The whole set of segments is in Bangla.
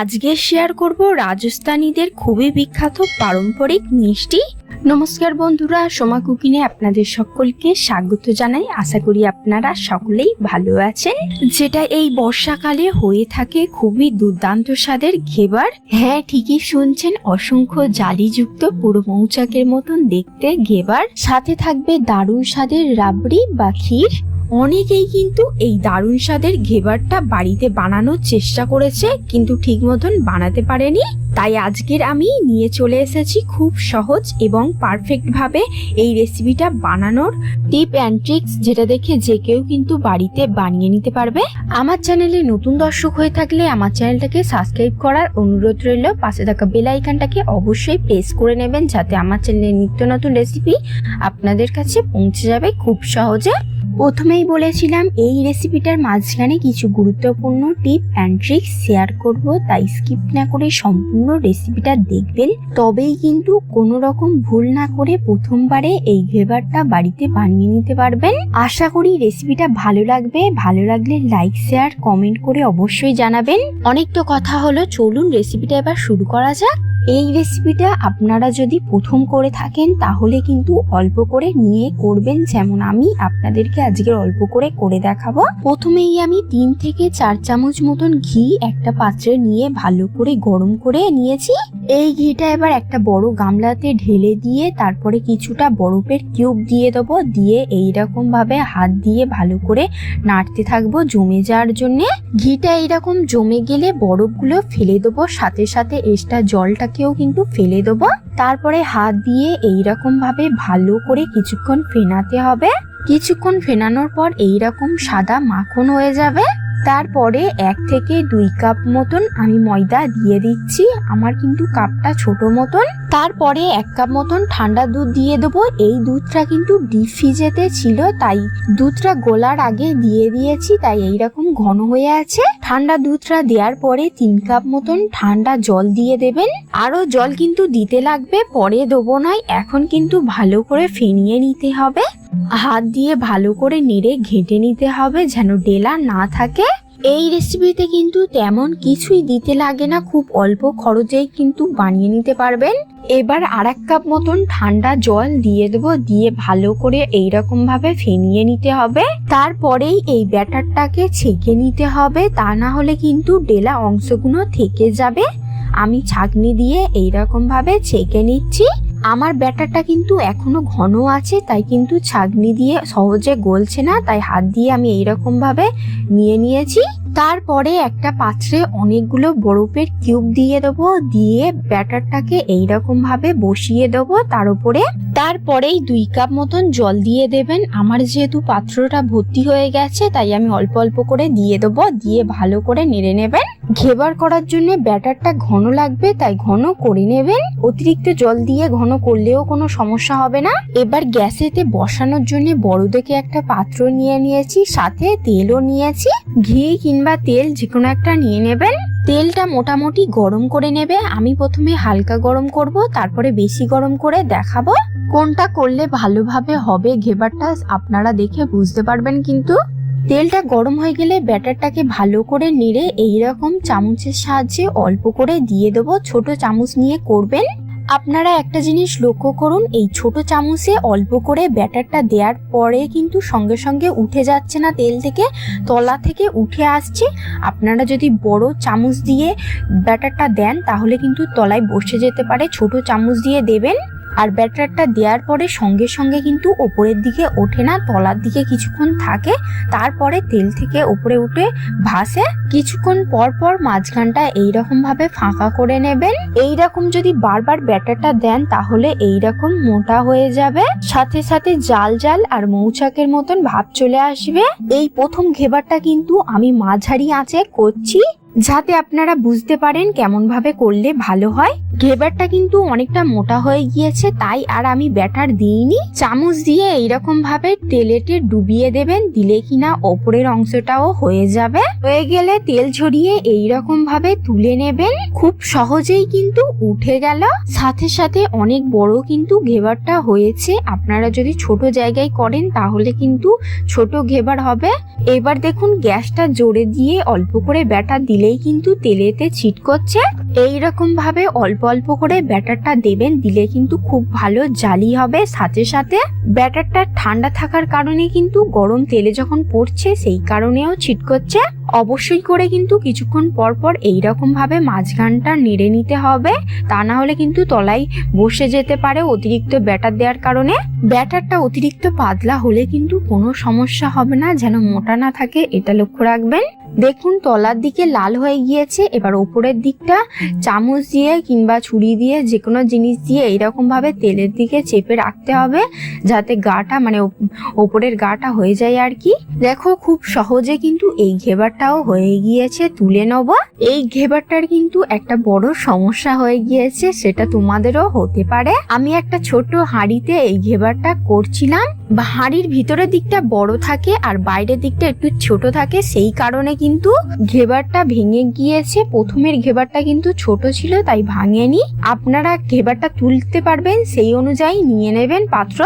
আজকে শেয়ার করব রাজস্থানীদের খুবই বিখ্যাত পারম্পরিক মিষ্টি। নমস্কার বন্ধুরা, সোমা কুকিনে আপনাদের সকলকে স্বাগত জানাই। আশা করি আপনারা সকলেই ভালো আছেন। যেটা এই বর্ষাকালে হয়ে থাকে খুবই দুর্দান্ত স্বাদের ঘেবার। হ্যাঁ ঠিকই শুনছেন, অসংখ্য জালিযুক্ত পুরো মৌচাকের মতন দেখতে ঘেবার। সাথে থাকবে দারুণ স্বাদের রাবড়ি বা ক্ষীর। অনেকেই কিন্তু এই দারুণ স্বাদের ঘেবারটা বাড়িতে বানানোর চেষ্টা করেছে, কিন্তু ঠিক মতন বানাতে পারেনি। তাই আজকের আমি নিয়ে চলে এসেছি খুব সহজ এবং পারফেক্ট ভাবে এই রেসিপিটা বানানোর টিপ অ্যান্ড ট্রিক্স যেটা দেখে যে কেউ কিন্তু বাড়িতে বানিয়ে নিতে পারবে। আমার চ্যানেলে নতুন দর্শক হয়ে থাকলে আমার চ্যানেলটাকে সাবস্ক্রাইব করার অনুরোধ রইল। পাশে থাকা বেল আইকনটাকে অবশ্যই প্রেস করে নেবেন যাতে আমার চ্যানেলে নিত্য নতুন রেসিপি আপনাদের কাছে পৌঁছে যাবে খুব সহজে। প্রথমেই বলেছিলাম, এই রেসিপিটার মাঝখানে কিছু গুরুত্বপূর্ণ টিপ অ্যান্ড ট্রিক্স শেয়ার করব, তাই স্কিপ না করে সম্পূর্ণ রেসিপিটা দেখবেন। তবেই কিন্তু কোনো রকম ভুল না করে প্রথমবারে এই ঘেবারটা বাড়িতে বানিয়ে নিতে পারবেন। আশা করি রেসিপিটা ভালো লাগবে। ভালো লাগলে লাইক শেয়ার কমেন্ট করে অবশ্যই জানাবেন। অনেক তো কথা হলো, চলুন রেসিপিটা এবার শুরু করা যাক। এই রেসিপিটা আপনারা যদি প্রথম করে থাকেন, তাহলে কিন্তু অল্প করে নিয়ে করবেন। যেমন আমি আপনাদেরকে আজকে অল্প করে করে দেখাবো। প্রথমেই আমি তিন থেকে চার চামচ মতন ঘি একটা পাত্রে নিয়ে ভালো করে গরম করে নিয়েছি। এই ঘিটা এবার একটা বড় গামলাতে ঢেলে দিয়ে তারপরে কিছুটা বরফের কিউব দিয়ে দেবো। দিয়ে এইরকম ভাবে হাত দিয়ে ভালো করে নাড়তে থাকব জমে যাওয়ার জন্যে। ঘিটা এইরকম জমে গেলে বরফগুলো ফেলে দেবো। সাথে সাথে এক্সট্রা জলটাকেও কিন্তু ফেলে দেব। তারপরে হাত দিয়ে এইরকম ভাবে ভালো করে কিছুক্ষণ ফেনাতে হবে। কিছুক্ষণ ফেনানোর পর এইরকম সাদা মাখন হয়ে যাবে। তারপরে এক থেকে দুই কাপ মতন আমি ময়দা দিয়ে দিচ্ছি। আমার কিন্তু কাপটা ছোট মতন। তারপরে এক কাপ মতন ঠান্ডা দুধ দিয়ে দেবো। এই দুধটা কিন্তু ডিপ ফ্রিজেতে ছিল, তাই দুধটা গোলার আগে দিয়ে দিয়েছি, তাই এইরকম ঘন হয়ে আছে। ঠান্ডা দুধটা দেওয়ার পরে তিন কাপ মতন ঠান্ডা জল দিয়ে দেবেন। আরও জল কিন্তু দিতে লাগবে, পরে দেবো নয়, এখন কিন্তু ভালো করে ফেনিয়ে নিতে হবে। হাত দিয়ে ভালো করে নেড়ে ঘেঁটে নিতে হবে, যেন ডেলা না থাকে। এই রেসিপিতে কিন্তু তেমন কিছুই দিতে লাগে না, খুব অল্প খরচেই কিন্তু বানিয়ে নিতে পারবেন। এবার আর এক কাপ মতন ঠান্ডা জল দিয়ে দেবো, দিয়ে ভালো করে এইরকম ভাবে ফেনিয়ে নিতে হবে। তারপরেই এই ব্যাটারটাকে ছেঁকে নিতে হবে, তা না হলে কিন্তু ডেলা অংশগুলো থেকে যাবে। আমি ছাঁকনি দিয়ে এইরকম ভাবে ছেঁকে নিচ্ছি। আমার ব্যাটারটা কিন্তু এখনও ঘন আছে, তাই কিন্তু ছাগনি দিয়ে সহজে গলছে না, তাই হাত দিয়ে আমি এইরকম ভাবে নিয়ে নিয়েছি। তারপরে একটা পাত্রে অনেকগুলো বরফের কিউব দিয়ে দেবো, দিয়ে ব্যাটারটাকে এইরকম ভাবে বসিয়ে দেবো তার উপরে। তারপরেই দুই কাপ মতন জল দিয়ে দেবেন। আমার যেহেতু পাত্রটা ভর্তি হয়ে গেছে, তাই আমি অল্প অল্প করে দিয়ে দেবো, দিয়ে ভালো করে নেড়ে নেবেন। ঘেবার করার জন্য ব্যাটারটা ঘন লাগবে, তাই ঘন করে নেবেন। অতিরিক্ত জল দিয়ে ঘন করলেও কোনো সমস্যা হবে না। এবার গ্যাসেতে বসানোর জন্য বড় দেখে একটা পাত্র নিয়ে নিয়েছি, সাথে তেলও নিয়েছি। ঘি কিংবা তেল যে কোনো একটা নিয়ে নেবেন। তেলটা মোটামুটি গরম করে নেবে। আমি প্রথমে হালকা গরম করব, তারপরে বেশি গরম করে দেখাবো। কোনটা করলে ভালোভাবে হবে ঘেবারটা, আপনারা দেখে বুঝতে পারবেন কিন্তু। তেলটা গরম হয়ে গেলে ব্যাটারটাকে ভালো করে নেড়ে এইরকম চামচের সাহায্যে অল্প করে দিয়ে দেবো। ছোট চামচ নিয়ে করবেন। আপনারা একটা জিনিস লক্ষ্য করুন, এই ছোট চামচে অল্প করে ব্যাটারটা দেওয়ার পরে কিন্তু সঙ্গে সঙ্গে উঠে যাচ্ছে না তেল থেকে, তলা থেকে উঠে আসছে। আপনারা যদি বড় চামচ দিয়ে ব্যাটারটা দেন, তাহলে কিন্তু তলায় বসে যেতে পারে। ছোট চামচ দিয়ে দেবেন। আর ব্যাটারটা দেওয়ার পরে সঙ্গে সঙ্গে কিন্তু ওপরের দিকে ওঠে না, তলার দিকে কিছুক্ষণ থাকে, তারপরে তেল থেকে ওপরে উঠে ভাসে। কিছুক্ষণ পর পর মাঝখানটা এইরকম ভাবে ফাঁকা করে নেবেন। এইরকম যদি বারবার ব্যাটারটা দেন, তাহলে এইরকম মোটা হয়ে যাবে। সাথে সাথে জাল জাল আর মৌচাকের মতন ভাব চলে আসবে। এই প্রথম ঘেবারটা কিন্তু আমি মাঝারি আঁচে করছি। যাতে আপনারা বুঝতে পারেন কেমন ভাবে করলে ভালো হয়। ঘেবারটা কিন্তু অনেকটা মোটা হয়ে গিয়েছে, তাই আর আমি ব্যাটার দিইনি। চামচ দিয়ে এইরকম ভাবে তেলেতে ডুবিয়ে দেবেন, দিলে কিনা ওপরের অংশটাও হয়ে যাবে। হয়ে গেলে তেল ঝরিয়ে এইরকম ভাবে তুলে নেবেন। খুব সহজেই কিন্তু উঠে গেল। সাথে সাথে অনেক বড় কিন্তু ঘেবারটা হয়েছে। আপনারা যদি ছোট জায়গায় করেন, তাহলে কিন্তু ছোট ঘেবার হবে। এবার দেখুন, গ্যাসটা জোরে দিয়ে অল্প করে ব্যাটার দিলেই কিন্তু তেলেতে ছিট করছে। এইরকম ভাবে অল্প অল্প করে ব্যাটারটা দেবেন, দিলে কিন্তু খুব ভালো জালি হবে সাথে সাথে। ব্যাটারটা ঠান্ডা থাকার কারণে কিন্তু গরম তেলে যখন পড়ছে, সেই কারণেও ছিটকচ্ছে অবশ্যই করে কিন্তু কিছুক্ষণ পর পর এইরকম ভাবে মাঝখানটা নেড়ে নিতে হবে। তা না হলে কিন্তু তলায় বসে যেতে পারে অতিরিক্ত ব্যাটার দেওয়ার কারণে। ব্যাটারটা অতিরিক্ত পাতলা হলে কিন্তু কোনো সমস্যা হবে না, যেন মোটা না থাকে, এটা লক্ষ্য রাখবেন। দেখুন তলার দিকে লাল হয়ে গিয়েছে, এবার ওপরের দিকটা চামচ দিয়ে কিংবা ছুরি দিয়ে যে কোনো জিনিস দিয়ে এইরকম ভাবে তেলের দিকে চেপে রাখতে হবে, যাতে গাটা মানে ওপ- ওপরের গাটা হয়ে যায় আর কি। দেখো খুব সহজে কিন্তু এই ঘেবারটাও হয়ে গিয়েছে, তুলে নেব। এই ঘেবারটার কিন্তু একটা বড় সমস্যা হয়ে গিয়েছে, সেটা তোমাদেরও হতে পারে। আমি একটা ছোট হাঁড়িতে এই ঘেবারটা করছিলাম। হাঁড়ির ভিতরের দিকটা বড় থাকে আর বাইরের দিকটা একটু ছোট থাকে, সেই কারণে কিন্তু ঘেবারটা ভেঙে গিয়েছে। প্রথমের ঘেবারটা কিন্তু ছোট ছিল, তাই ভাঙেনি। আপনারা ঘেবারটা তুলতে পারবেন, সেই অনুযায়ী নিয়ে নেবেন পাত্র।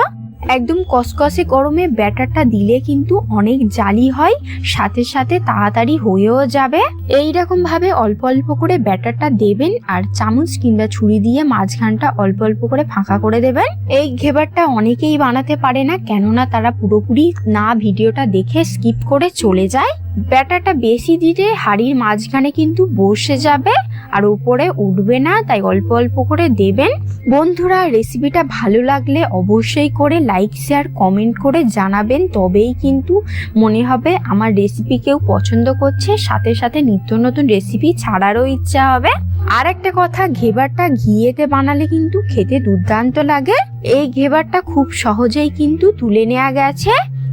একদম কসকসে গরমে ব্যাটারটা দিলে কিন্তু অনেক জালি হয়, সাথে সাথে তাড়াতাড়ি হয়েও যাবে। এই রকম ভাবে অল্প অল্প করে ব্যাটারটা দেবেন আর চামচ কিংবা ছুরি দিয়ে মাঝখানটা অল্প অল্প করে ফাঁকা করে দেবেন। এই ঘেবারটা অনেকেই বানাতে পারে না, কেননা তারা পুরোপুরি না ভিডিওটা দেখে স্কিপ করে চলে যায়। ব্যাটারটা বেশি দিলে হাড়ির মাঝখানে কিন্তু বসে যাবে আর উপরে উঠবে না, তাই অল্প অল্প করে দেবেন। বন্ধুরা রেসিপিটা ভালো লাগলে অবশ্যই করে লাইক শেয়ার কমেন্ট করে জানাবেন। তবেই কিন্তু মনে হবে আমার রেসিপি কেউ পছন্দ করছে। সাথে সাথে নিত্য নতুন রেসিপি ছাড়ারও ইচ্ছা হবে। আর একটা কথা, ঘেবারটা ঘিয়েতে বানালে কিন্তু খেতে দুর্দান্ত লাগে। এই ঘেবারটা খুব সহজেই কিন্তু তুলে নেওয়া গেছে।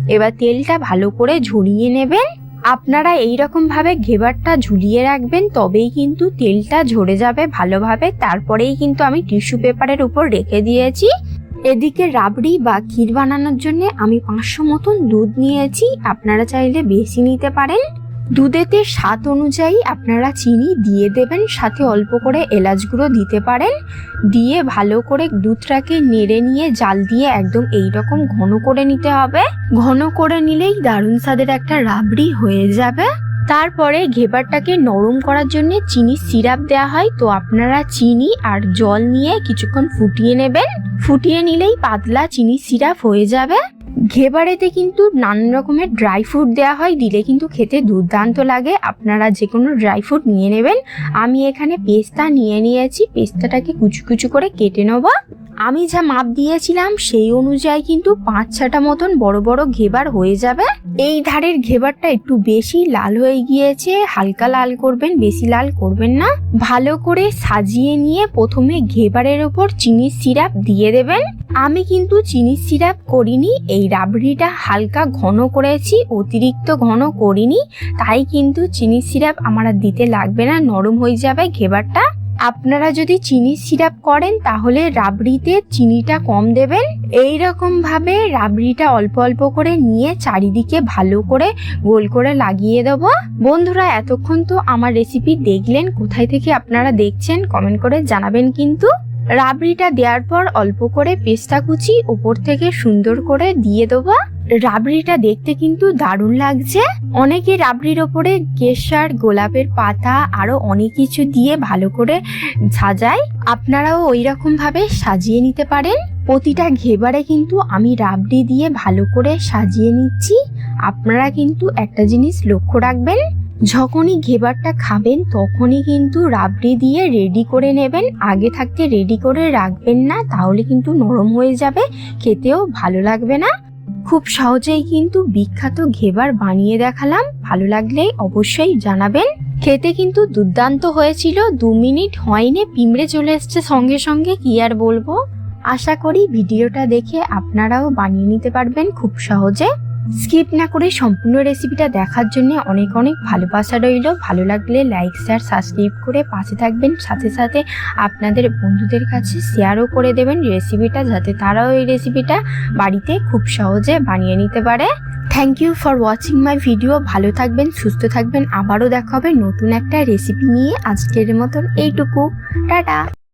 এবার তেলটা ভালো করে ঝরিয়ে নেবেন। আপনারা এই ভাবে ঘেবারটা ঝুলিয়ে রাখবেন, তবেই কিন্তু তেলটা ঝরে যাবে ভালোভাবে। তারপরেই কিন্তু আমি টিস্যু পেপারের উপর রেখে দিয়েছি। এদিকে রাবড়ি বা ক্ষীর বানানোর জন্য আমি পাঁচশো মতন দুধ নিয়েছি। আপনারা চাইলে বেশি নিতে পারেন। দুধেতে স্বাদ অনুযায়ী আপনারা চিনি দিয়ে দেবেন, সাথে অল্প করে এলাচ গুঁড়ো দিতে পারেন। দিয়ে ভালো করে দুধটাকে নেড়ে নিয়ে জাল দিয়ে একদম এই রকম ঘন করে নিতে হবে। ঘন করে নিলেই দারুণ স্বাদের একটা রাবড়ি হয়ে যাবে। তারপরে ঘেবারটাকে নরম করার জন্য চিনি সিরাপ দেওয়া হয়। তো আপনারা চিনি আর জল নিয়ে কিছুক্ষণ ফুটিয়ে নেবেন। ফুটিয়ে নিলেই পাতলা চিনি সিরাপ হয়ে যাবে। ঘেবারেতে কিন্তু নানান রকমের ড্রাই ফ্রুট দেওয়া হয়, দিলে কিন্তু খেতে দুর্দান্ত লাগে। আপনারা যে কোনো ড্রাই ফ্রুট নিয়ে নেবেন। আমি এখানে পেস্তা নিয়ে নিয়েছি। পেস্তাটাকে কুচু কুচু করে কেটে নেব। আমি যা মাপ দিয়েছিলাম, সেই অনুযায়ী কিন্তু পাঁচ ছটা মতন বড় বড় ঘেবার হয়ে যাবে। এই ধারের ঘেবারটা একটু বেশি লাল হয়ে গিয়েছে। হালকা লাল করবেন, বেশি লাল করবেন না। ভালো করে সাজিয়ে নিয়ে প্রথমে ঘেবারের ওপর চিনির সিরাপ দিয়ে দেবেন। আমি কিন্তু চিনির সিরাপ করিনি, এই রাবড়িটা হালকা ঘন করেছি, অতিরিক্ত ঘন করিনি, তাই কিন্তু চিনি সিরাপ আমার দিতে লাগবে না, নরম হয়ে যাবে ঘেবারটা। আপনারা যদি চিনি সিরাপ করেন, তাহলে রাবড়িতে চিনিটা কম দেবেন। এই রকম ভাবে রাবড়িটা অল্প অল্প করে নিয়ে চারিদিকে ভালো করে গোল করে লাগিয়ে দেব। বন্ধুরা, এতক্ষণ তো আমার রেসিপি দেখলেন, কোথায় থেকে আপনারা দেখছেন কমেন্ট করে জানাবেন কিন্তু। রাবড়িটা দেওয়ার পর অল্প করে পেস্তা কুচি উপর থেকে সুন্দর করে দিয়ে দেবো। রাবড়িটা দেখতে কিন্তু দারুণ লাগছে। অনেকে রাবড়ির ওপরে কেশর, গোলাপের পাতা আরও অনেক কিছু দিয়ে ভালো করে সাজায়। আপনারাও ওই রকম ভাবে সাজিয়ে নিতে পারেন। প্রতিটা ঘেবারে কিন্তু আমি রাবড়ি দিয়ে ভালো করে সাজিয়ে নিচ্ছি। আপনারা কিন্তু একটা জিনিস লক্ষ্য রাখবেন। যখনই ঘেবারটা খাবেন, তখনই কিন্তু রাবড়ি দিয়ে রেডি করে নেবেন। আগে থাকতে রেডি করে রাখবেন না, তাহলে কিন্তু নরম হয়ে যাবে, খেতেও ভালো লাগবে না। খুব সহজেই কিন্তু বিখ্যাত ঘেবার বানিয়ে দেখালাম, ভালো লাগলে অবশ্যই জানাবেন। খেতে কিন্তু দুর্দান্ত হয়েছিল, দু মিনিট হয়নি পিমড়ে চলে এসছে সঙ্গে সঙ্গে, কি আর বলব? আশা করি ভিডিওটা দেখে আপনারাও বানিয়ে নিতে পারবেন খুব সহজে। স্কিপ না করে সম্পূর্ণ রেসিপিটা দেখার জন্য অনেক অনেক ভালোবাসা রইল। ভালো লাগলে লাইক শেয়ার সাবস্ক্রাইব করে পাশে থাকবেন। সাথে সাথে আপনাদের বন্ধুদের কাছে শেয়ারও করে দেবেন রেসিপিটা যাতে তারাও এই রেসিপিটা বাড়িতে খুব সহজে বানিয়ে নিতে পারে। Thank you for watching my video ভালো থাকবেন, সুস্থ থাকবেন। আবারও দেখা হবে নতুন একটা রেসিপি নিয়ে। আজকের মতন এইটুকু। টাটা।